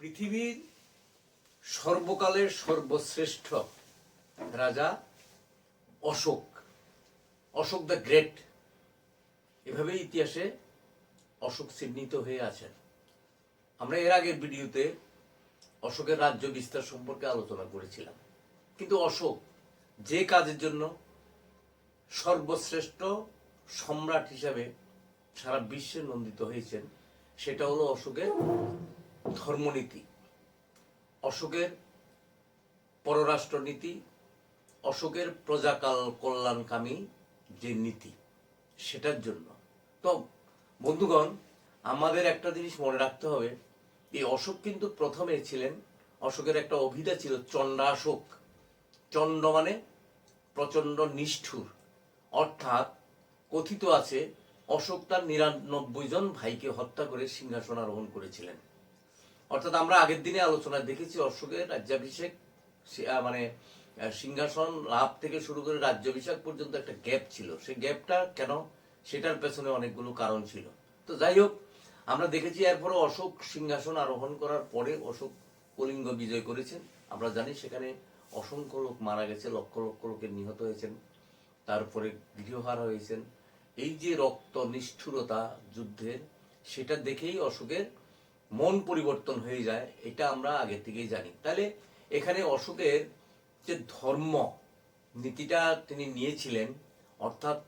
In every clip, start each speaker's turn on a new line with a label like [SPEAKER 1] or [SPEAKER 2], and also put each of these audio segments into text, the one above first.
[SPEAKER 1] পৃথিবীর সর্বকালের সর্বশ্রেষ্ঠ রাজা অশোক। Ashok the great. এভাবে ইতিহাসে অশোক চিহ্নিত হয়ে আছেন। আমরা এর আগের ভিডিওতে অশোকের রাজ্য বিস্তার সম্পর্কে আলোচনা করেছিলাম। কিন্তু অশোক যে কাজের জন্য সর্বশ্রেষ্ঠ সম্রাট হিসাবে সারা বিশ্বে নন্দিত হয়েছেন, সেটা হলো অশোকের ধর্মনীতি, অশোকের পররাষ্ট্রনীতি, অশোকের প্রজাকাল কল্যাণকামী যে নীতি, সেটার জন্য। তো বন্ধুগণ, আমাদের একটা জিনিস মনে রাখতে হবে, এই অশোক কিন্তু প্রথমে ছিলেন, অশোকের একটা অভিধা ছিল চণ্ডাশোক চণ্ড মানে প্রচণ্ড নিষ্ঠুর। অর্থাৎ কথিত আছে, অশোক তার নিরানব্বই জন ভাইকে হত্যা করে সিংহাসন আরোহণ করেছিলেন। অর্থাৎ আমরা আগের দিনে আলোচনায় দেখেছি অশোকের রাজ্যাভিষেক মানে সিংহাসন লাভ থেকে শুরু করে রাজ্যাভিষেক পর্যন্ত একটা গ্যাপ ছিল। সেই গ্যাপটা কেন? সেটার পেছনে অনেকগুলো কারণ ছিল। তো যাই হোক, আমরা দেখেছি এরপরে অশোক সিংহাসন আরোহণ করার পরে অশোক কলিঙ্গ বিজয় করেছেন। আমরা জানি সেখানে অসংখ্য লোক মারা গেছে, লক্ষ লক্ষ লোকের নিহত হয়েছেন, তারপরে গৃহহারা হয়েছেন। এই যে রক্ত নিষ্ঠুরতা যুদ্ধের সেটা দেখেই অশোকের মন পরিবর্তন হয়ে যায়, এটা আমরা আগে থেকেই জানি। তাহলে এখানে অশোকের যে ধর্ম নীতিটা তিনি নিয়েছিলেন, অর্থাৎ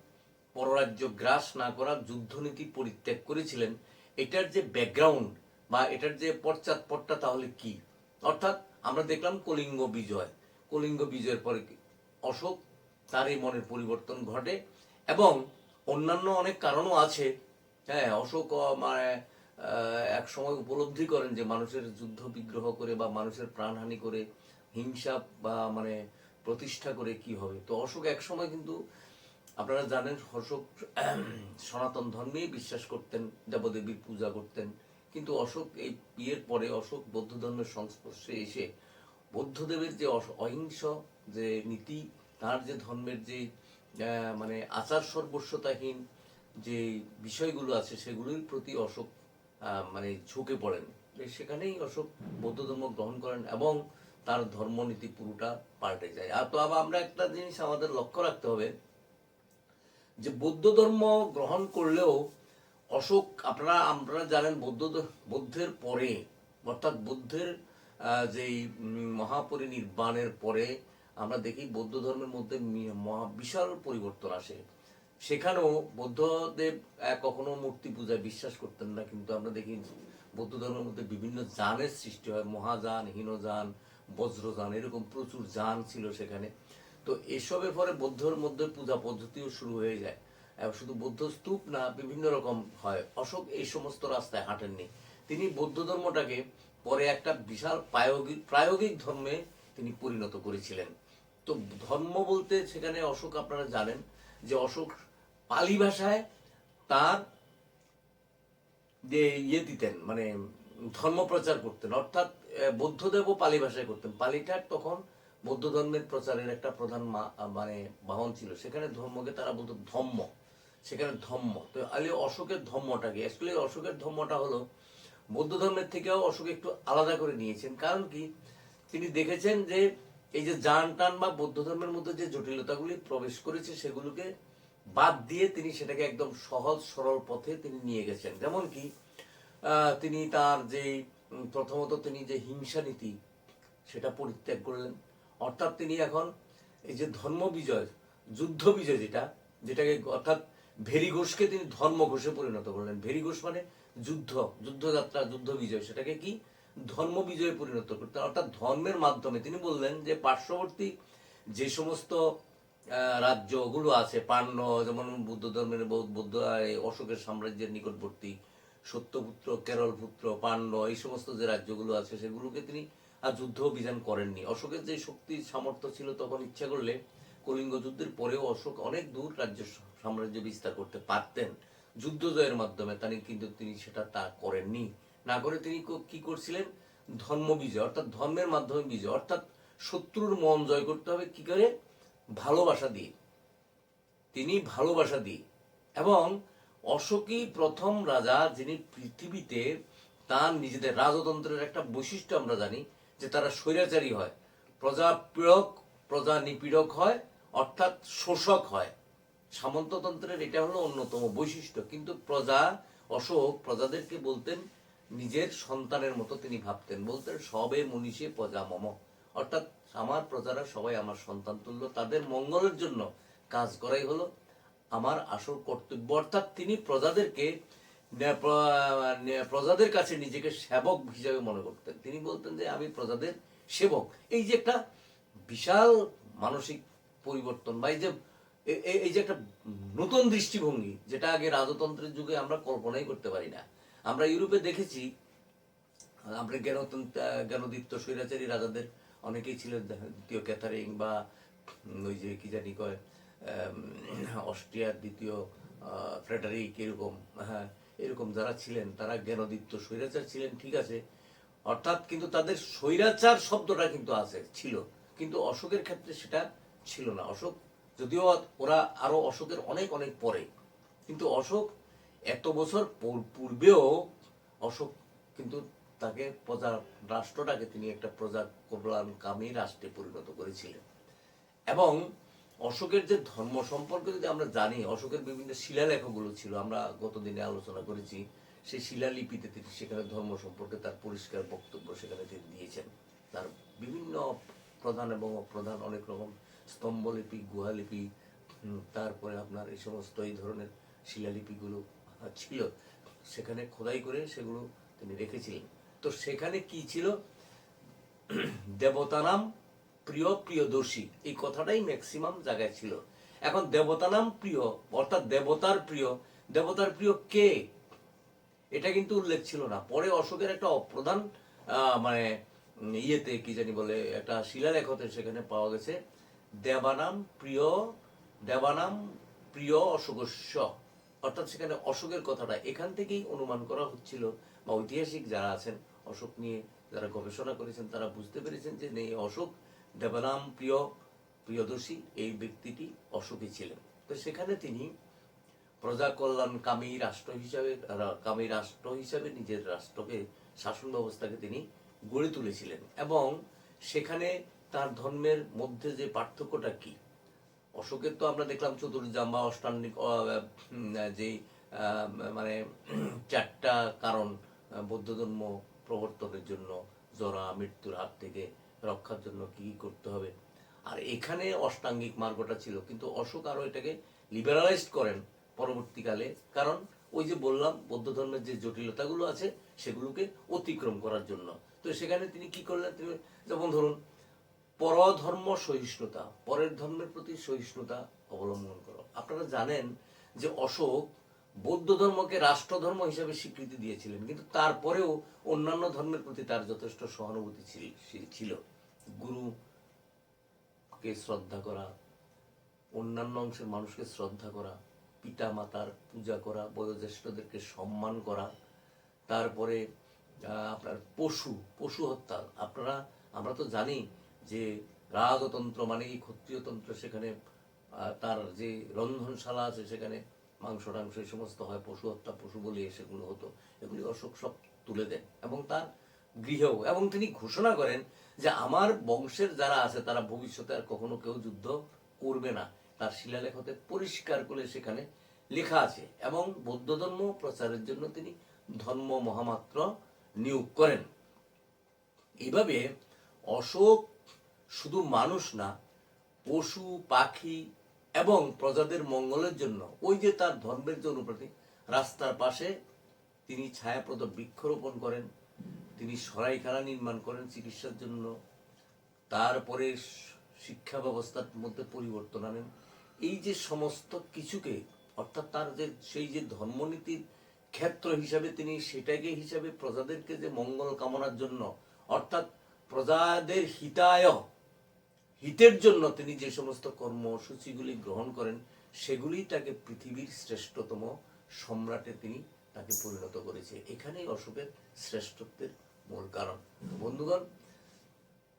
[SPEAKER 1] পররাজ্য গ্রাস না করার যুদ্ধনীতি পরিত্যাগ করেছিলেন, এটার যে ব্যাকগ্রাউন্ড বা এটার যে পশ্চাৎপটটা তাহলে কি? অর্থাৎ আমরা দেখলাম কলিঙ্গ বিজয়। কলিঙ্গ বিজয়ের পরে অশোক, তার এই মনের পরিবর্তন ঘটে এবং অন্যান্য অনেক কারণও আছে। হ্যাঁ অশোক মানে এক সময় উপলব্ধি করেন যে মানুষের যুদ্ধ বিগ্রহ করে বা মানুষের প্রাণহানি করে, হিংসা বা মানে প্রতিষ্ঠা করে কি হবে? তো অশোক এক সময় কিন্তু আপনারা জানেন অশোক সনাতন ধর্মেই বিশ্বাস করতেন, দেবদেবীর পূজা করতেন। কিন্তু অশোক এই বিয়ের পরে অশোক বৌদ্ধ ধর্মের সংস্পর্শে এসে বৌদ্ধদেবের যে অহিংস যে নীতি, তার যে ধর্মের যে মানে আচার সর্বস্বতাহীন যে বিষয়গুলো আছে, সেগুলোর প্রতি অশোক মানে ঝুঁকে পড়েন। সেখানেই অশোক বৌদ্ধ ধর্ম গ্রহণ করেন এবং তার ধর্মনীতি পুরোটা পাল্টে যায়। আর তো আবার আমরা একটা জিনিস আমাদের লক্ষ্য রাখতে হবে, যে বৌদ্ধ ধর্ম গ্রহণ করলেও অশোক, আপনারা আপনারা জানেন বৌদ্ধ বুদ্ধের পরে, অর্থাৎ বুদ্ধের যেই মহাপরিনির্বাণের পরে আমরা দেখি বৌদ্ধ ধর্মের মধ্যে মহা, বিশাল পরিবর্তন আসে। সেখানেও বৌদ্ধদেব কখনো মূর্তি পূজায় বিশ্বাস করতেন না, কিন্তু আমরা দেখি বৌদ্ধ ধর্মের মধ্যে বিভিন্ন যানের সৃষ্টি হয়, মহাযান, হীনযান, বজ্রযান, এরকম প্রচুর যান ছিল সেখানে। তো এসবের পরে বৌদ্ধর মধ্যে পূজা পদ্ধতিও শুরু হয়ে যায়। শুধু বৌদ্ধ স্তূপ না, বিভিন্ন রকম হয়। অশোক এই সমস্ত রাস্তায় হাঁটেননি। তিনি বৌদ্ধ ধর্মটাকে পরে একটা বিশাল প্রায়োগিক প্রায়োগিক ধর্মে তিনি পরিণত করেছিলেন। তো ধর্ম বলতে সেখানে অশোক আপনারা জানেন যে অশোক পালি ভাষায় তার যে ইয়ে দিতেন মানে ধর্ম প্রচার করতেন, অর্থাৎ বৌদ্ধদেব পালি ভাষায় করতেন। পালিটা তখন বৌদ্ধ ধর্মের প্রচারের একটা প্রধান মানে বাহন ছিল। সেখানে ধর্মকে তারা বলতো ধম্ম। সেখানে ধম্ম। তো আলে অশোকের ধর্মটা কি অ্যাকচুয়ালি অশোকের ধর্মটা হলো বৌদ্ধ ধর্মের থেকেও অশোক একটু আলাদা করে নিয়েছেন। কারণ কি? তিনি দেখেছেন যে এই যে জান টান বা বৌদ্ধ ধর্মের মধ্যে যে জটিলতাগুলি প্রবেশ করেছে, সেগুলোকে বাদ দিয়ে তিনি সেটাকে একদম সহজ, সরল পথে তিনি নিয়ে গেছেন। যেমন কি তিনি তার যে প্রথমত তিনি যে হিংসা নীতি, সেটা পরিত্যাগ করলেন। অর্থাৎ তিনি এখন এই যে ধর্ম বিজয়, যুদ্ধ বিজয় যেটা, যেটাকে অর্থাৎ ভেরি ঘোষকে তিনি ধর্ম ঘোষে পরিণত করলেন। ভেরি ঘোষ মানে যুদ্ধ, যুদ্ধযাত্রা, যুদ্ধ বিজয়, সেটাকে কি? ধর্ম বিজয়ে পরিণত করতেন অর্থাৎ ধর্মের মাধ্যমে তিনি বললেন যে পার্শ্ববর্তী যে সমস্ত রাজ্যগুলো আছে পাণ্য যেমন বুদ্ধ ধর্মের বৌদ্ধ অশোকের সাম্রাজ্যের নিকটবর্তী, সত্যপুত্র কেরল পুত্র পাণ্ড এই সমস্ত যে রাজ্যগুলো আছে, সেগুলোকে তিনি আর যুদ্ধ অভিযান করেননি। অশোকের যে শক্তি, সামর্থ্য ছিল তখন ইচ্ছা করলে কলিঙ্গ যুদ্ধের পরেও অশোক অনেক দূর রাজ্য সাম্রাজ্য বিস্তার করতে পারতেন। যুদ্ধ জয়ের মাধ্যমে তিনি, কিন্তু তিনি সেটা তা করেননি। না করে তিনি কি করছিলেন? ধর্ম বিজয়, অর্থাৎ ধর্মের মাধ্যমে বিজয়, অর্থাৎ শত্রুর মন জয় করতে হবে, কি করে? ভালোবাসা দিয়ে তিনি ভালোবাসা দিয়ে এবং অশোকই প্রথম রাজা যিনি পৃথিবীতে তার নিজেদের রাজতন্ত্রের একটা বৈশিষ্ট্য আমরা জানি, যে তারা স্বৈরাচারী হয়। প্রজা পীড়ক প্রজা নিপীড়ক হয়, অর্থাৎ শোষক হয়। সামন্ততন্ত্রের এটা হলো অন্যতম বৈশিষ্ট্য। কিন্তু প্রজা অশোক প্রজাদেরকে বলতেন নিজের সন্তানের মতো তিনি ভাবতেন। বলতেন, সবে মনীষে প্রজা মম। অর্থাৎ আমার প্রজারা সবাই আমার সন্তান তুল্য, তাদের মঙ্গলের জন্য কাজ করাই হলো আমার আসল কর্তব্য। অর্থাৎ তিনি প্রজাদেরকে প্রজাদের কাছে নিজেকে সেবক হিসাবে মনে করতেন। তিনি বলতেন যে, আমি প্রজাদের সেবক। এই যে একটা বিশাল মানসিক পরিবর্তন বা এই যে এই যে একটা নতুন দৃষ্টিভঙ্গি, যেটা আগে রাজতন্ত্রের যুগে আমরা কল্পনাই করতে পারি না। আমরা ইউরোপে দেখেছি, আমরা জ্ঞানতন্ত্র জ্ঞানদীপ্ত স্বৈরাচারী রাজাদের অনেকেই ছিলেন দ্বিতীয় ক্যাথারিং বা ওই যে কি জানি কয় অস্ট্রিয়ার দ্বিতীয় ফ্রেডারিক এরকম হ্যাঁ এরকম যারা ছিলেন, তারা জ্ঞানদীপ্ত স্বৈরাচার ছিলেন, ঠিক আছে। অর্থাৎ কিন্তু তাদের স্বৈরাচার শব্দটা কিন্তু আছে, ছিল। কিন্তু অশোকের ক্ষেত্রে সেটা ছিল না। অশোক, যদিও ওরা আরও অশোকের অনেক অনেক পরে। কিন্তু অশোক এত বছর পূর- পূর্বেও অশোক কিন্তু তাকে প্রজা, রাষ্ট্রটাকে তিনি একটা প্রজা কল্যাণকামী রাষ্ট্রে পরিণত করেছিলেন। এবং অশোকের যে ধর্ম সম্পর্কে যদি আমরা জানি, অশোকের বিভিন্ন শিলালেখগুলো ছিল, আমরা গতদিনে আলোচনা করেছি, সেই শিলালিপিতে তিনি সেখানে ধর্ম সম্পর্কে তার পরিষ্কার বক্তব্য সেখানে তিনি দিয়েছেন। তার বিভিন্ন প্রধান এবং অপ্রধান অনেক রকম স্তম্ভলিপি, গুহালিপি তারপরে আপনার এই সমস্ত এই ধরনের শিলালিপিগুলো ছিল, সেখানে খোদাই করে সেগুলো তিনি রেখেছিলেন। তো সেখানে কি ছিল? দেবতানাম প্রিয় প্রিয়দর্শী। এই কথাটাই ম্যাক্সিমাম জায়গায় ছিল। এখন দেবতানাম প্রিয়, অর্থাৎ দেবতার প্রিয় দেবতার প্রিয় কে? এটা কিন্তু উল্লেখ ছিল না। পরে অশোকের একটা অপ্রধান মানে ইয়েতে কি জানি বলে, একটা শিলালেখতে সেখানে পাওয়া গেছে, দেবানাম প্রিয় দেবানাম প্রিয় অশোকস্য। অর্থাৎ সেখানে অশোকের কথাটা এখান থেকেই অনুমান করা হচ্ছিল, বা ঐতিহাসিক যারা আছেন অশোক নিয়ে যারা গবেষণা করেছেন, তারা বুঝতে পেরেছেন যে এই অশোক দেবানাম প্রিয়, প্রিয়দর্শী এই ব্যক্তিটি অশোকই ছিলেন। তো সেখানে তিনি প্রজা কল্যাণ কামী রাষ্ট্র হিসাবে কামী রাষ্ট্র হিসাবে নিজের রাষ্ট্রকে, শাসন ব্যবস্থাকে তিনি গড়ে তুলেছিলেন এবং সেখানে তার ধর্মের মধ্যে যে পার্থক্যটা কি? অশোকের তো আমরা দেখলাম চতুর্জাম বা অষ্টান্নিক যে মানে চারটা কারণ বৌদ্ধ ধর্ম প্রবর্তনের জন্য জরা, মৃত্যুর হাত থেকে রক্ষার জন্য কি করতে হবে? আর এখানে অষ্টাঙ্গিক মার্গটা ছিল, কিন্তু অশোক আরও এটাকে লিবারালাইজড করেন পরবর্তীকালে। কারণ ওই যে বললাম, বৌদ্ধ ধর্মের যে জটিলতাগুলো আছে, সেগুলোকে অতিক্রম করার জন্য। তো সেখানে তিনি কি করলেন? তিনি যেমন ধরুন, পরধর্ম সহিষ্ণুতা, পরের ধর্মের প্রতি সহিষ্ণুতা অবলম্বন করো। আপনারা জানেন যে অশোক বৌদ্ধ ধর্মকে রাষ্ট্রধর্ম হিসেবে স্বীকৃতি দিয়েছিলেন, কিন্তু তারপরেও অন্যান্য ধর্মের প্রতি তার যথেষ্ট সহানুভূতি ছিল- গুরুকে শ্রদ্ধা করা, অন্যান্য অংশের মানুষকে শ্রদ্ধা করা পিতা মাতার পূজা করা, বয়োজ্যেষ্ঠদেরকে সম্মান করা, তারপরে আপনার পশু পশু হত্যা। আপনারা, আমরা তো জানি যে রাগতন্ত্র মানে এই ক্ষত্রিয়তন্ত্র, সেখানে তার যে রন্ধনশালা আছে সেখানে মাংস টাংস এই সমস্ত হয়, পশু হত্যা, পশু বলে সেগুলো হতো। এগুলি অশোক সব তুলে দেন এবং তার গৃহেও। এবং তিনি ঘোষণা করেন যে আমার বংশের যারা আছে, তারা ভবিষ্যতে আর কখনো কেউ যুদ্ধ করবে না। তার শিলালেখতে পরিষ্কার করে সেখানে লেখা আছে। এবং বৌদ্ধ ধর্ম প্রচারের জন্য তিনি ধর্ম মহামাত্র নিয়োগ করেন। এইভাবে অশোক শুধু মানুষ না, পশু, পাখি এবং প্রজাদের মঙ্গলের জন্য, ওই যে তার ধর্মের যে অনুপ্রতি, রাস্তার পাশে তিনি ছায়াপ্রদ বৃক্ষরোপণ করেন, তিনি সরাইখানা নির্মাণ করেন চিকিৎসার জন্য, তারপরে শিক্ষা ব্যবস্থার মধ্যে পরিবর্তন আনেন। এই যে সমস্ত কিছুকে, অর্থাৎ তার যে, সেই যে ধর্মনীতির ক্ষেত্র হিসাবে তিনি সেটাকে হিসাবে প্রজাদেরকে যে মঙ্গল কামনার জন্য, অর্থাৎ প্রজাদের হিতায় হিতের জন্য তিনি যে সমস্ত কর্মসূচিগুলি গ্রহণ করেন, সেগুলি তাকে পৃথিবীর শ্রেষ্ঠতম সম্রাটে তিনি তাকে পরিণত করেছে। এখানেই অশোকের শ্রেষ্ঠত্বের মূল কারণ। বন্ধুগণ,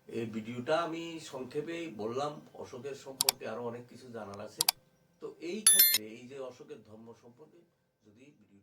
[SPEAKER 1] এই ভিডিওটা আমি সংক্ষেপে বললাম, অশোকের সম্পর্কে আরও অনেক কিছু জানার আছে। তো এই ক্ষেত্রে এই যে অশোকের ধর্ম সম্পর্কে যদি ভিডিও